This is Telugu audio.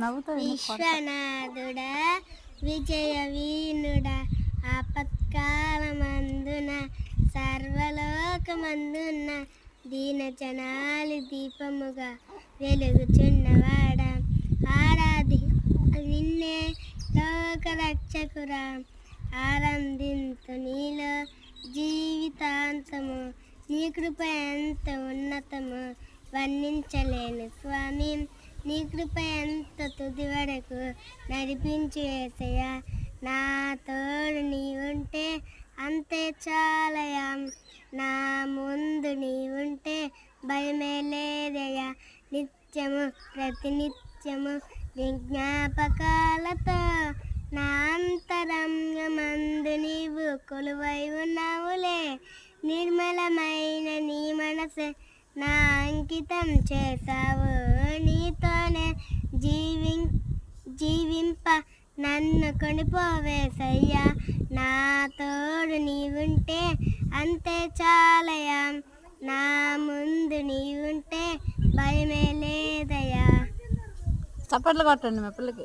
నవ్వుతావు ఎందుకు? విశ్వనాథుడా విజయ వీనుడా ఆపత్కాలమందున సర్వలోకమందున దీనజనాలి దీపముగా వెలుగుచున్నవాడ ఆరాధి నిన్నే లోకరక్షకురా ఆనందింతు నీలో జీవితాంతము నీ కృప ఎంత ఉన్నతము వర్ణించలేను స్వామి. నీ కృప ఎంత తుది వరకు నడిపించి వేసయ్యా నా తోడు నీ ఉంటే అంతే చాలయా నా ముందు నీ ఉంటే భయమే లేదయ్యా. నిత్యము ప్రతినిత్యము విజ్ఞాపకాలతో నా అంతరం కొలువై ఉన్నావులే నిర్మలమైన నీ మనసు నా అంకితం చేశావు. నీతోనే జీవి జీవింప నన్ను కొనిపోవేసయ్యా. నా తోడు నీవుంటే అంతే చాలయా. నా ముందు నీవుంటే భయమే లేదయ్యా. చప్పట్లు కొట్టండి మా పిల్లకి.